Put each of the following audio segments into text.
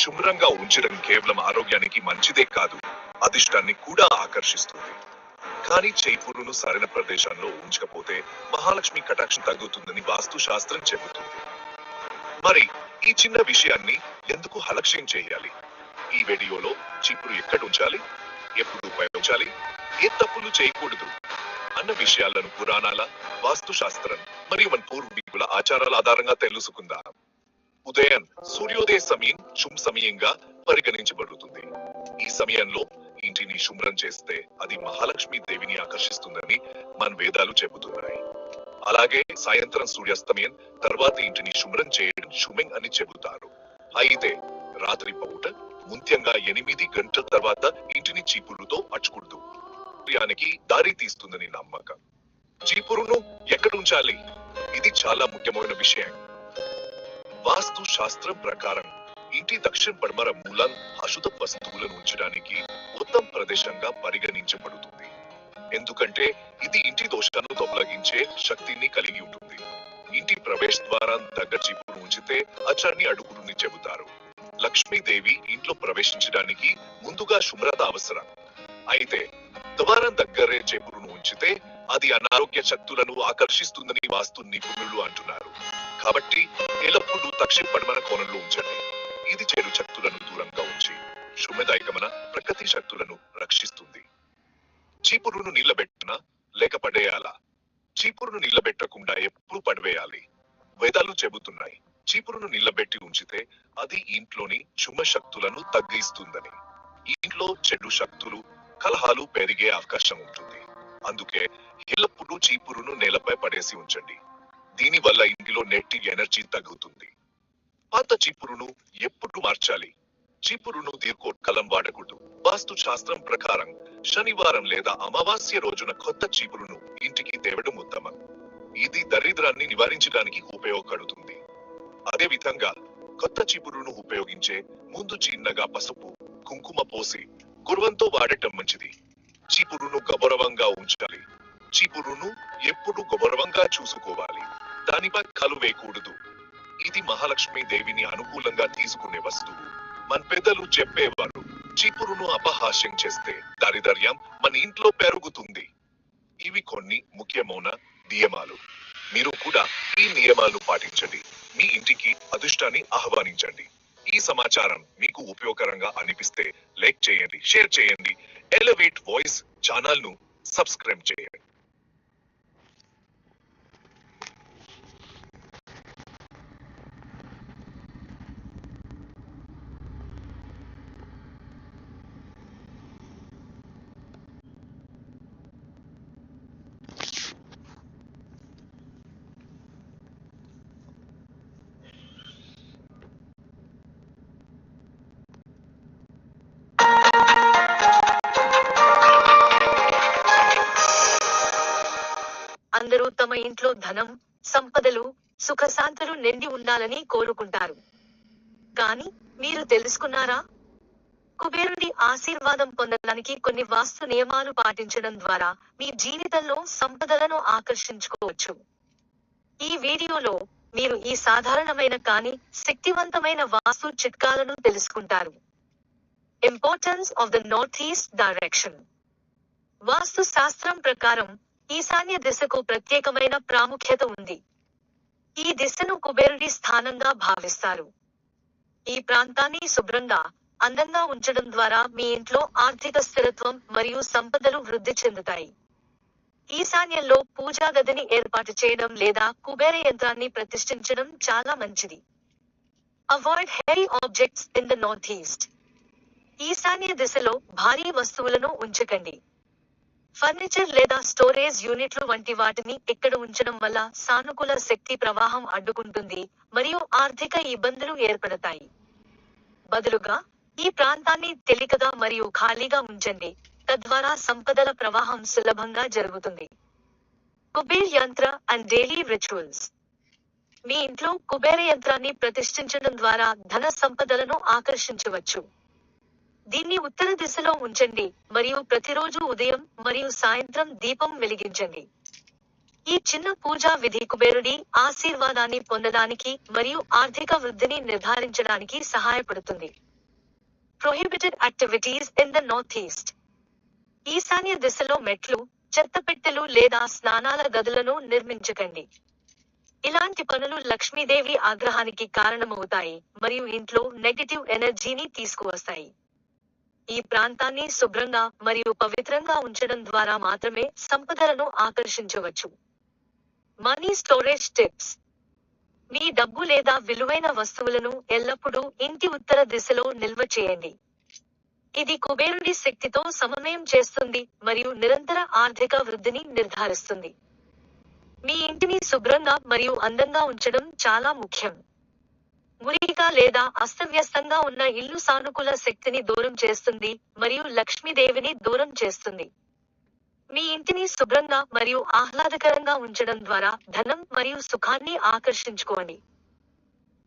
శుభ్రంగా ఉంచడం కేవలం ఆరోగ్యానికి మంచిదే కాదు అదిష్టాన్ని కూడా ఆకర్షిస్తుంది. కానీ చైపూరును సరైన ప్రదేశంలో ఉంచకపోతే మహాలక్ష్మి కటాక్షం తగ్గుతుందని వాస్తు శాస్త్రం చెబుతుంది. మరి ఈ చిన్న విషయాన్ని ఎందుకు అలక్ష్యం చేయాలి? ఈ వీడియోలో చీపురు ఎక్కడ ఉంచాలి? ఎప్పుడు ఉపయోగించాలి? ఏ తప్పులు చేయకూడదు అన్న విషయాలను పురాణాల వాస్తు శాస్త్రం మరియు మన పూర్వీకుల ఆచారాల ఆధారంగా తెలుసుకుందాం. ఉదయం సూర్యోదయ సమయం శుభ సమయంగా పరిగణించబడుతుంది. ఈ సమయంలో ఇంటిని శుభ్రం చేస్తే అది మహాలక్ష్మి దేవిని ఆకర్షిస్తుందని మన వేదాలు చెబుతున్నాయి. అలాగే సాయంత్రం సూర్యాస్తమయం తర్వాత ఇంటిని శుభ్రం చేయడం శుభం అని చెబుతారు. అయితే రాత్రి పూట ముఖ్యంగా ఎనిమిది గంటల తర్వాత ఇంటిని చీపురుతో అచ్చుకూడదు సూర్యానికి దారి తీస్తుందని నమ్మకం. చీపురును ఎక్కడ ఉంచాలి? ఇది చాలా ముఖ్యమైన విషయం. వాస్తు శాస్త్రం ప్రకారం ఇంటి దక్షిణ పడమర మూలం అశుద్ధ వస్తువులను ఉంచడానికి ఉత్తమ ప్రదేశంగా పరిగణించబడుతుంది. ఎందుకంటే ఇది ఇంటి దోషాలను తొలగించే శక్తిని కలిగి ఉంటుంది. ఇంటి ప్రవేశ ద్వారం దగ్గర చీపురు ఉంచితే అచాన్ని అడుగుడుని చెబుతారు. లక్ష్మీదేవి ఇంట్లో ప్రవేశించడానికి ముందుగా శుభ్రత అవసరం. అయితే ద్వారం దగ్గరే చీపురును ఉంచితే అది అనారోగ్య శక్తులను ఆకర్షిస్తుందని వాస్తు నిపుణులు అంటున్నారు. కాబట్టి ఎల్లప్పుడూ దక్షిణ పడమర కోణంలో ఉంచండి. ఇది చెడు శక్తులను దూరంగా ఉంచి శుభదాయకమన ప్రకృతి శక్తులను రక్షిస్తుంది. చీపురును నిలబెట్టిన లేక పడేయాలా? చీపురును నిలబెట్టకుండా ఎప్పుడు పడవేయాలి? వేదాలు చెబుతున్నాయి చీపురును నిలబెట్టి ఉంచితే అది ఇంట్లోని శుభ శక్తులను తగ్గిస్తుందని. ఇంట్లో చెడు శక్తులు కలహాలు పెరిగే అవకాశం ఉంటుంది. అందుకే ఎల్లప్పుడూ చీపురును నేలపై పడేసి ఉంచండి. దీనివల్ల ఇంటిలో నెట్టి ఎనర్జీ తగ్గుతుంది. పాత చీపురును ఎప్పుడు మార్చాలి? చీపురును దీర్ఘోత్కలం వాడకూడదు. వాస్తు శాస్త్రం ప్రకారం శనివారం లేదా అమావాస్య రోజున కొత్త చీపురును ఇంటికి తేవడం ఉత్తమం. ఇది దరిద్రాన్ని నివారించడానికి ఉపయోగపడుతుంది. అదే విధంగా కొత్త చీపురును ఉపయోగించే ముందు చిన్నగా పసుపు కుంకుమ పోసి గుర్వంతో వాడటం మంచిది. చీపురును గౌరవంగా ఉంచాలి. చీపురును ఎప్పుడు గౌరవంగా చూసుకోవాలి. దానిపై కలు వేయకూడదు. ఇది మహాలక్ష్మి దేవిని అనుకూలంగా తీసుకునే వస్తువు. మన పెద్దలు చెప్పేవారు చీపురును అపహాస్యం చేస్తే దారిదర్యం మన ఇంట్లో పెరుగుతుంది. ఇవి కొన్ని ముఖ్యమైన నియమాలు. మీరు కూడా ఈ నియమాలు పాటించండి. మీ ఇంటికి అదృష్టాన్ని ఆహ్వానించండి. ఈ సమాచారం మీకు ఉపయోగకరంగా అనిపిస్తే లైక్ చేయండి షేర్ చేయండి ఎలవేట్ వాయిస్ ఛానల్ను సబ్స్క్రైబ్ చేయండి. ఇంట్లో ధనం సంపదలు సుఖశాంతులు నిండి ఉండాలని కోరుకుంటారు. కానీ మీరు తెలుసుకున్నారా? కుబేరుడి ఆశీర్వాదం పొందడానికి కొన్ని వాస్తు నియమాలు పాటించడం ద్వారా మీ జీవితంలో సంపదలను ఆకర్షించుకోవచ్చు. ఈ వీడియోలో మీరు ఈ సాధారణమైన కానీ శక్తివంతమైన వాస్తు చిట్కాలను తెలుసుకుంటారు. Importance of the north east direction vastu shastra ప్రకారం ఈశాన్య దిశకు ప్రత్యేకమైన ప్రాముఖ్యత ఉంది. ఈ దిశను కుబేరుడి స్థానంగా భావిస్తారు. ఈ ప్రాంతాన్ని శుభ్రంగా అందంగా ఉంచడం ద్వారా మీ ఇంట్లో ఆర్థిక స్థిరత్వం మరియు సంపదలు వృద్ధి చెందుతాయి. ఈశాన్యంలో పూజా గదిని ఏర్పాటు చేయడం లేదా కుబేర యంత్రాన్ని ప్రతిష్ఠించడం చాలా మంచిది. Avoid heavy objects in the north east ఈశాన్య దిశలో భారీ వస్తువులను ఉంచకండి. ఫర్నిచర్ లేదా స్టోరేజ్ యూనిట్లు వంటి వాటిని ఇక్కడ ఉంచడం వల్ల సానుకూల శక్తి ప్రవాహం అడ్డుకుంటుంది మరియు ఆర్థిక ఇబ్బందులు ఏర్పడతాయి. బదులుగా ఈ ప్రాంతాన్ని తేలికగా మరియు ఖాళీగా ఉంచండి. తద్వారా సంపదల ప్రవాహం సులభంగా జరుగుతుంది. కుబేర్ యంత్ర అండ్ డైలీ రిచువల్స్. మీ ఇంట్లో కుబేర యంత్రాన్ని ప్రతిష్ఠించడం ద్వారా ధన సంపదలను ఆకర్షించవచ్చు. దీన్ని ఉత్తర దిశలో ఉంచండి మరియు ప్రతిరోజు ఉదయం మరియు సాయంత్రం దీపం వెలిగించండి. ఈ చిన్న పూజా విధి కుబేరుడి ఆశీర్వాదాన్ని పొందడానికి మరియు ఆర్థిక వృద్ధిని నిర్ధారించడానికి సహాయపడుతుంది. Prohibited activities in the north east ఈశాన్య దిశలో మెట్లు చెత్తపెట్టెలు లేదా స్నానాల గదులను నిర్మించకండి. ఇలాంటి పనులు లక్ష్మీదేవి ఆగ్రహానికి కారణమవుతాయి మరియు ఇంట్లో నెగటివ్ ఎనర్జీని తీసుకువస్తాయి. ఈ ప్రాంతాన్ని శుభ్రంగా మరియు పవిత్రంగా ఉంచడం ద్వారా మాత్రమే సంపదలను ఆకర్షించవచ్చు. మనీ స్టోరేజ్ టిప్స్ మీ డబ్బు లేదా విలువైన వస్తువులను ఎల్లప్పుడూ ఇంటి ఉత్తర దిశలో నిల్వ చేయండి. ఇది కుబేరుడి శక్తితో సమన్వయం చేస్తుంది మరియు నిరంతర ఆర్థిక వృద్ధిని నిర్ధారిస్తుంది. మీ ఇంటిని శుభ్రంగా మరియు అందంగా ఉంచడం చాలా ముఖ్యం. మురికిగా లేదా అస్తవ్యస్తంగా ఉన్న ఇల్లు సానుకూల శక్తిని దూరం చేస్తుంది మరియు లక్ష్మీదేవిని దూరం చేస్తుంది. మీ ఇంటిని శుభ్రంగా మరియు ఆహ్లాదకరంగా ఉంచడం ద్వారా ధనం మరియు సుఖాన్ని ఆకర్షించుకోండి.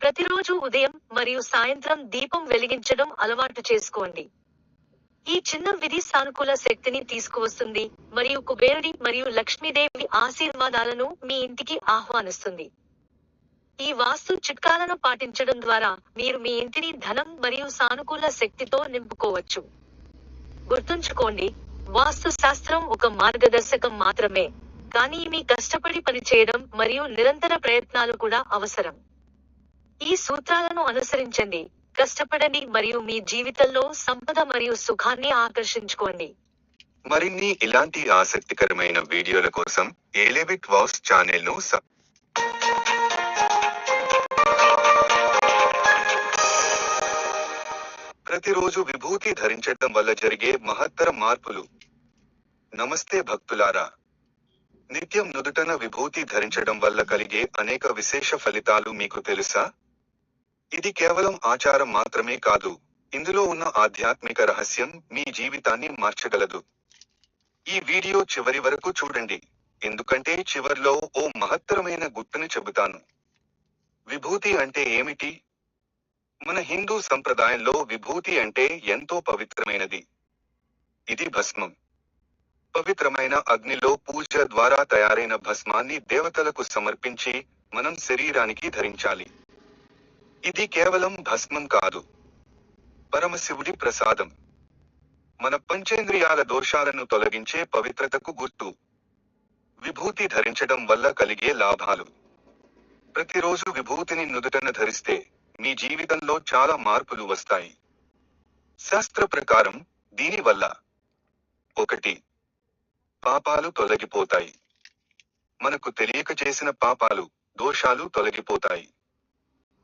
ప్రతిరోజు ఉదయం మరియు సాయంత్రం దీపం వెలిగించడం అలవాటు చేసుకోండి. ఈ చిన్న విధి సానుకూల శక్తిని తీసుకువస్తుంది మరియు కుబేరుడి మరియు లక్ష్మీదేవి ఆశీర్వాదాలను మీ ఇంటికి ఆహ్వానిస్తుంది. ఈ వాస్తు చిట్కాలను పాటించడం ద్వారా మీరు మీ ఇంటిని ధనం మరియు సానుకూల శక్తితో నింపుకోవచ్చు. గుర్తుంచుకోండి వాస్తు శాస్త్రం ఒక మార్గదర్శకం మాత్రమే కానీ మీ కష్టపడి పనిచేయడం మరియు నిరంతర ప్రయత్నాలు కూడా అవసరం. ఈ సూత్రాలను అనుసరించండి కష్టపడండి మరియు మీ జీవితంలో సంపద మరియు సుఖాన్ని ఆకర్షించుకోండి. మరిన్ని ఇలాంటి ఆసక్తికరమైన వీడియోల కోసం ఏలేవిట్ వాస్ ఛానల్ను సబ్ ప్రతిరోజు విభూతి ధరించడం వల్ల జరిగే మహత్తర మార్పులు. నమస్తే భక్తులారా. నిత్యం నుదుటన విభూతి ధరించడం వల్ల కలిగే అనేక విశేష ఫలితాలు మీకు తెలుసా? ఇది కేవలం ఆచారం మాత్రమే కాదు ఇందులో ఉన్న ఆధ్యాత్మిక రహస్యం మీ జీవితాన్ని మార్చగలదు. ఈ వీడియో చివరి వరకు చూడండి ఎందుకంటే చివర్లో ఓ మహత్తరమైన గుర్తుని చెబుతాను. విభూతి అంటే ఏమిటి? మన హిందూ సంప్రదాయంలో విభూతి అంటే ఎంతో పవిత్రమైనది. ఇది భస్మం. పవిత్రమైన అగ్నిలో పూజ ద్వారా తయారైన భస్మాన్ని దేవతలకు సమర్పించి మనం శరీరానికి ధరించాలి. ఇది కేవలం భస్మం కాదు. పరమశివుడి ప్రసాదం. మన పంచేంద్రియాల దోషాలను తొలగించే పవిత్రతకు గుర్తు. విభూతి ధరించడం వల్ల కలిగే లాభాలు. ప్రతిరోజు విభూతిని నుదుటన ధరిస్తే మీ జీవితంలో చాలా మార్పులు వస్తాయి. శాస్త్ర ప్రకారం దీనివల్ల ఒకటి పాపాలు తొలగిపోతాయి. మనకు తెలియక చేసిన పాపాలు దోషాలు తొలగిపోతాయి.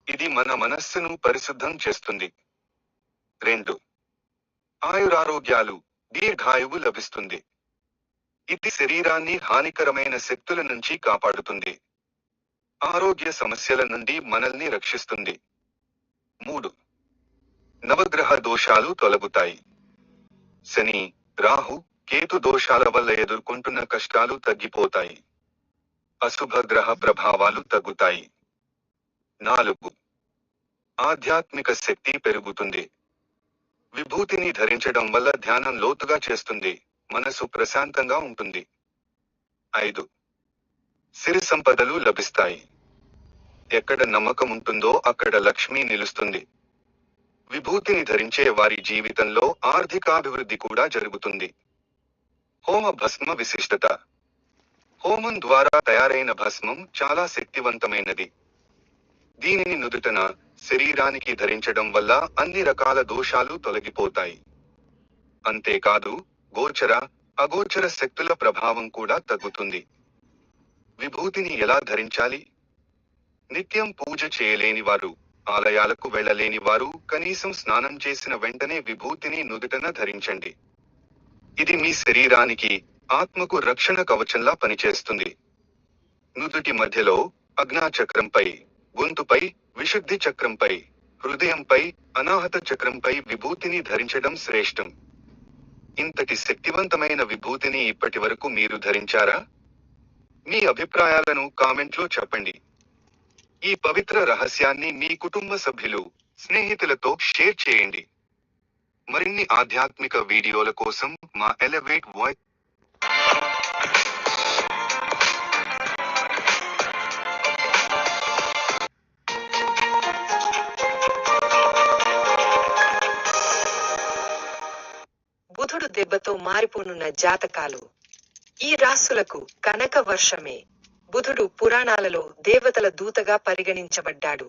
ఇది మన మనస్సును పరిశుద్ధం చేస్తుంది. రెండు ఆయురారోగ్యాలు దీర్ఘాయువు లభిస్తుంది. ఇది శరీరాన్ని హానికరమైన శక్తుల నుంచి కాపాడుతుంది. ఆరోగ్య సమస్యల నుండి మనల్ని రక్షిస్తుంది. మూడు. నవగ్రహ దోషాలు తొలగుతాయి. శని రాహు కేతు దోషాల వల్ల ఎదుర్కొంటున్న కష్టాలు తగ్గిపోతాయి. అశుభ గ్రహ ప్రభావాలు తగ్గుతాయి. నాలుగు. ఆధ్యాత్మిక శక్తి పెరుగుతుంది. విభూతిని ధరించడం వల్ల ధ్యానం లోతుగా చేస్తుంది. మనసు ప్రశాంతంగా ఉంటుంది. ఐదు. సిరి సంపదలు లభిస్తాయి. ఎక్కడ నమ్మకం ఉంటుందో అక్కడ లక్ష్మి నిలుస్తుంది. విభూతిని ధరించే వారి జీవితంలో ఆర్థికాభివృద్ధి కూడా జరుగుతుంది. హోమ భస్మ విశిష్టత. హోమం ద్వారా తయారైన భస్మం చాలా శక్తివంతమైనది. దీనిని నుదుటన శరీరానికి ధరించడం వల్ల అన్ని రకాల దోషాలు తొలగిపోతాయి. అంతేకాదు గోచర అగోచర శక్తుల ప్రభావం కూడా తగ్గుతుంది. విభూతిని ఎలా ధరించాలి? నిత్యం పూజ చేయలేని వారు ఆలయాలకు వెళ్ళలేని వారు కనీసం స్నానం చేసిన వెంటనే విభూతిని నుదుటన ధరించండి. ఇది మీ శరీరానికి ఆత్మకు రక్షణ కవచంలా పనిచేస్తుంది. నుదుటి మధ్యలో అగ్నాచక్రంపై గొంతుపై విశుద్ధి చక్రంపై హృదయంపై అనాహత చక్రంపై విభూతిని ధరించడం శ్రేష్టం. ఇంతటి శక్తివంతమైన విభూతిని ఇప్పటి వరకు మీరు ధరించారా? మీ అభిప్రాయాలను కామెంట్లో చెప్పండి. ఈ పవిత్ర రహస్యాన్ని మీ కుటుంబ సభ్యులు స్నేహితులతో షేర్ చేయండి. మరిన్ని ఆధ్యాత్మిక వీడియోల కోసం మా ఎలవేట్ వాయిస్ దెబ్బతో మారిపోనున్న జాతకాలు. ఈ రాసులకు కనక వర్షమే. బుధుడు పురాణాలలో దేవతల దూతగా పరిగణించబడ్డాడు.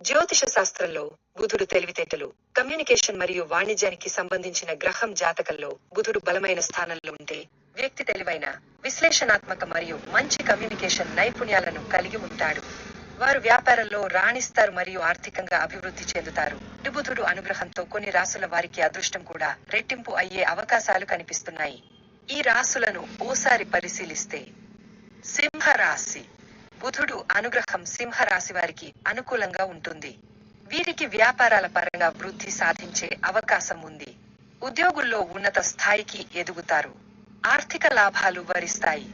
జ్యోతిష శాస్త్రంలో బుధుడు తెలివితేటలు కమ్యూనికేషన్ మరియు వాణిజ్యానికి సంబంధించిన గ్రహం జాతకంలో బుధుడు బలమైన స్థానంలో ఉంటే వ్యక్తి తెలివైన విశ్లేషణాత్మక మరియు మంచి కమ్యూనికేషన్ నైపుణ్యాలను కలిగి ఉంటాడు. వారు వ్యాపారంలో రాణిస్తారు మరియు ఆర్థికంగా అభివృద్ధి చెందుతారు. బుధుడు అనుగ్రహంతో కొన్ని రాసుల వారికి అదృష్టం కూడా రెట్టింపు అయ్యే అవకాశాలు కనిపిస్తున్నాయి. ఈ రాసులను ఓసారి పరిశీలిస్తే సింహరాశి. బుధుడు అనుగ్రహం సింహరాశి వారికి అనుకూలంగా ఉంటుంది. వీరికి వ్యాపారాల పరంగా వృద్ధి సాధించే అవకాశం ఉంది. ఉద్యోగుల్లో ఉన్నత స్థాయికి ఎదుగుతారు. ఆర్థిక లాభాలు వరిస్తాయి.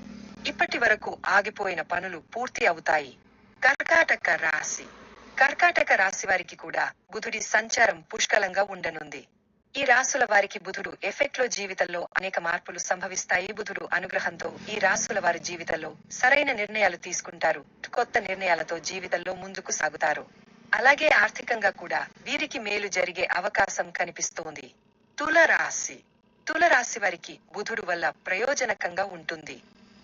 ఇప్పటి వరకు ఆగిపోయిన పనులు పూర్తి అవుతాయి. కర్కాటక రాశి. కర్కాటక రాశి వారికి కూడా బుధుడి సంచారం పుష్కలంగా ఉండనుంది. ఈ రాసుల వారికి బుధుడు ఎఫెక్ట్లో జీవితంలో అనేక మార్పులు సంభవిస్తాయి. బుధుడు అనుగ్రహంతో ఈ రాసుల వారి జీవితంలో సరైన నిర్ణయాలు తీసుకుంటారు. కొత్త నిర్ణయాలతో జీవితంలో ముందుకు సాగుతారు. అలాగే ఆర్థికంగా కూడా వీరికి మేలు జరిగే అవకాశం కనిపిస్తోంది. తులరాశి. తులరాశి వారికి బుధుడు వల్ల ప్రయోజనకంగా ఉంటుంది.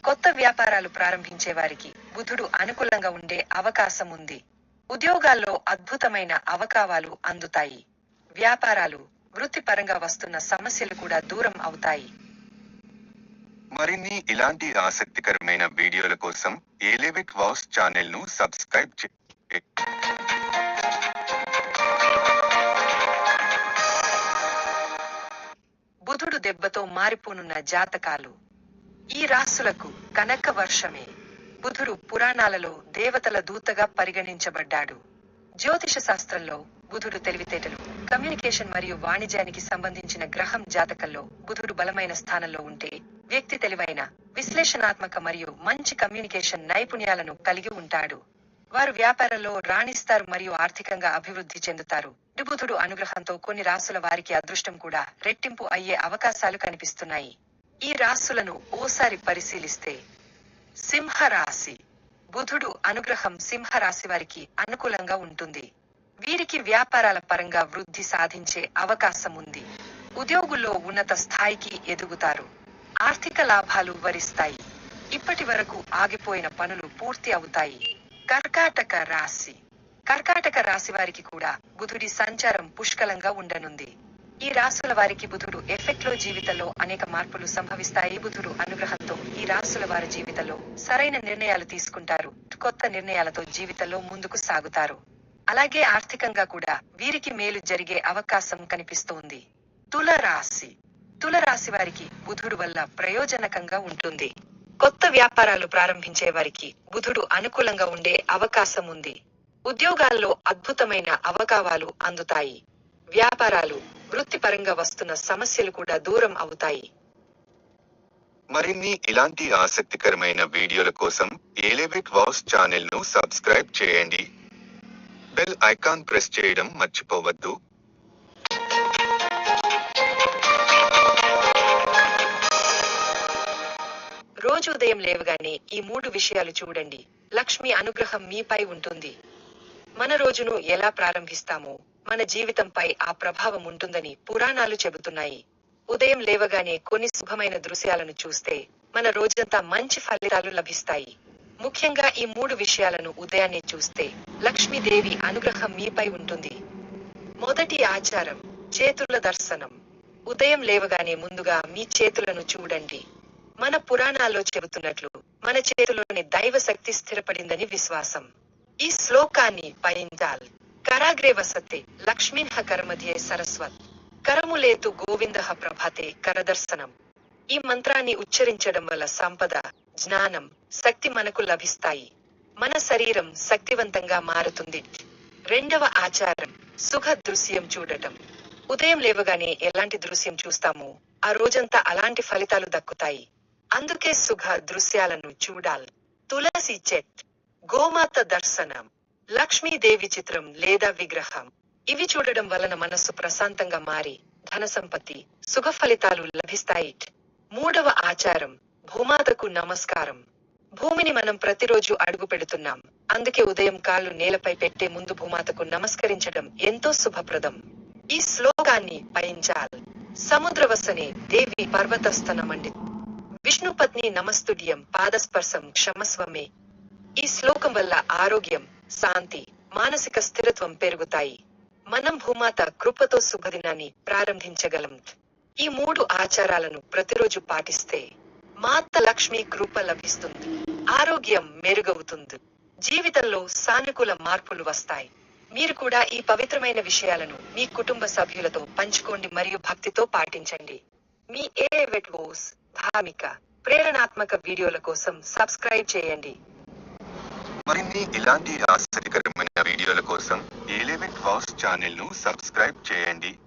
కొత్త వ్యాపారాలు ప్రారంభించే వారికి బుధుడు అనుకూలంగా ఉండే అవకాశం ఉంది. ఉద్యోగాల్లో అద్భుతమైన అవకావాలు అందుతాయి. వ్యాపారాలు వృత్తిపరంగా వస్తున్న సమస్యలు కూడా దూరం అవుతాయి. మరిన్ని ఇలాంటి ఆసక్తికరమైన వీడియోల కోసం ఏలేవిట్ వాస్ ఛానల్ను సబ్స్క్రైబ్ చేయండి బుధుడు దెబ్బతో మారిపోనున్న జాతకాలు. ఈ రాసులకు కనక వర్షమే. బుధుడు పురాణాలలో దేవతల దూతగా పరిగణించబడ్డాడు. జ్యోతిష శాస్త్రంలో బుధుడు తెలివితేటలు. కమ్యూనికేషన్ మరియు వాణిజ్యానికి సంబంధించిన గ్రహం జాతకంలో బుధుడు బలమైన స్థానంలో ఉంటే వ్యక్తి తెలివైన విశ్లేషణాత్మక మరియు మంచి కమ్యూనికేషన్ నైపుణ్యాలను కలిగి ఉంటాడు. వారు వ్యాపారంలో రాణిస్తారు మరియు ఆర్థికంగా అభివృద్ధి చెందుతారు. బుధుడు అనుగ్రహంతో కొన్ని రాసుల వారికి అదృష్టం కూడా రెట్టింపు అయ్యే అవకాశాలు కనిపిస్తున్నాయి. ఈ రాసులను ఓసారి పరిశీలిస్తే సింహరాశి. బుధుడు అనుగ్రహం సింహరాశి వారికి అనుకూలంగా ఉంటుంది. వీరికి వ్యాపారాల పరంగా వృద్ధి సాధించే అవకాశం ఉంది ఉద్యోగుల్లో ఉన్నత స్థాయికి ఎదుగుతారు. ఆర్థిక లాభాలు వరిస్తాయి. ఇప్పటి వరకు ఆగిపోయిన పనులు పూర్తి అవుతాయి. కర్కాటక రాశి. కర్కాటక రాశి వారికి కూడా బుధుడి సంచారం పుష్కలంగా ఉండనుంది. ఈ రాసుల వారికి బుధుడు ఎఫెక్ట్లో జీవితంలో అనేక మార్పులు సంభవిస్తాయి. బుధుడు అనుగ్రహంతో ఈ రాసుల వారి జీవితంలో సరైన నిర్ణయాలు తీసుకుంటారు. కొత్త నిర్ణయాలతో జీవితంలో ముందుకు సాగుతారు. అలాగే ఆర్థికంగా కూడా వీరికి మేలు జరిగే అవకాశం కనిపిస్తోంది. తుల రాశి తుల రాశి వారికి బుధుడు వల్ల ప్రయోజనకంగా ఉంటుంది. కొత్త వ్యాపారాలు ప్రారంభించే వారికి బుధుడు అనుకూలంగా ఉండే అవకాశం ఉంది. ఉద్యోగాల్లో అద్భుతమైన అవకావాలు అందుతాయి. వ్యాపారాలు వృత్తిపరంగా వస్తున్న సమస్యలు కూడా దూరం అవుతాయి. మరిన్ని ఇలాంటి ఆసక్తికరమైన వీడియోల కోసం ఏలేవిట్ వాస్ ఛానల్ను సబ్స్క్రైబ్ చేయండి. బెల్ ఐకాన్ ప్రెస్ చేయడం మర్చిపోవద్దు. రోజు ఉదయం లేవగానే ఈ మూడు విషయాలు చూడండి. లక్ష్మి అనుగ్రహం మీపై ఉంటుంది. మన రోజును ఎలా ప్రారంభిస్తామో మన జీవితంపై ఆ ప్రభావం ఉంటుందని పురాణాలు చెబుతున్నాయి. ఉదయం లేవగానే కొన్ని శుభమైన దృశ్యాలను చూస్తే మన రోజంతా మంచి ఫలితాలు లభిస్తాయి. ముఖ్యంగా ఈ మూడు విషయాలను ఉదయాన్నే చూస్తే లక్ష్మీదేవి అనుగ్రహం మీపై ఉంటుంది. మొదటి ఆచారం చేతుల దర్శనం. ఉదయం లేవగానే ముందుగా మీ చేతులను చూడండి. మన పురాణాల్లో చెబుతున్నట్లు మన చేతిలోని దైవ శక్తి స్థిరపడిందని విశ్వాసం. ఈ శ్లోకాన్ని పయించాల్ కరాగ్రే వసతే లక్ష్మీన్హ కర్మధ్యే సరస్వత్ కరములేతు గోవింద ప్రభాతే కరదర్శనం. ఈ మంత్రాన్ని ఉచ్చరించడం వల్ల సంపద జ్ఞానం శక్తి మనకు లభిస్తాయి. మన శరీరం శక్తివంతంగా మారుతుంది. రెండవ ఆచారం సుఖ దృశ్యం చూడటం. ఉదయం లేవగానే ఎలాంటి దృశ్యం చూస్తామో ఆ రోజంతా అలాంటి ఫలితాలు దక్కుతాయి. అందుకే సుఖ దృశ్యాలను చూడాలి. తులసి చెట్ గోమాత దర్శనం లక్ష్మీదేవి చిత్రం లేదా విగ్రహం. ఇవి చూడడం వలన మనస్సు ప్రశాంతంగా మారి ధన సంపత్తి సుఖ ఫలితాలు లభిస్తాయి. మూడవ ఆచారం భూమాతకు నమస్కారం. భూమిని మనం ప్రతిరోజు అడుగు పెడుతున్నాం. అందుకే ఉదయం కాళ్ళు నేలపై పెట్టే ముందు భూమాతకు నమస్కరించడం ఎంతో శుభప్రదం. ఈ శ్లోకాన్ని పయించాల్ సముద్రవసనే దేవి పర్వతస్థనమండి. విష్ణుపత్ని నమస్తుడియం పాదస్పర్శం క్షమస్వమే. ఈ శ్లోకం వల్ల ఆరోగ్యం శాంతి మానసిక స్థిరత్వం పెరుగుతాయి. మనం భూమాత కృపతో శుభదినాన్ని ప్రారంభించగలం. ఈ మూడు ఆచారాలను ప్రతిరోజు పాటిస్తే మాత లక్ష్మి కృప లభిస్తుంది. ఆరోగ్యం మెరుగవుతుంది. జీవితంలో సానుకూల మార్పులు వస్తాయి. మీరు కూడా ఈ పవిత్రమైన విషయాలను మీ కుటుంబ సభ్యులతో పంచుకోండి మరియు భక్తితో పాటించండి. మీ ఏవెట్ వోస్ ధార్మిక ప్రేరణాత్మక వీడియోల కోసం సబ్స్క్రైబ్ చేయండి. మరిన్ని ఇలాంటి ఆసక్తికరమైన వీడియోల కోసం ఎలివెంట్ వాస్ ఛానల్ను సబ్స్క్రైబ్ చేయండి.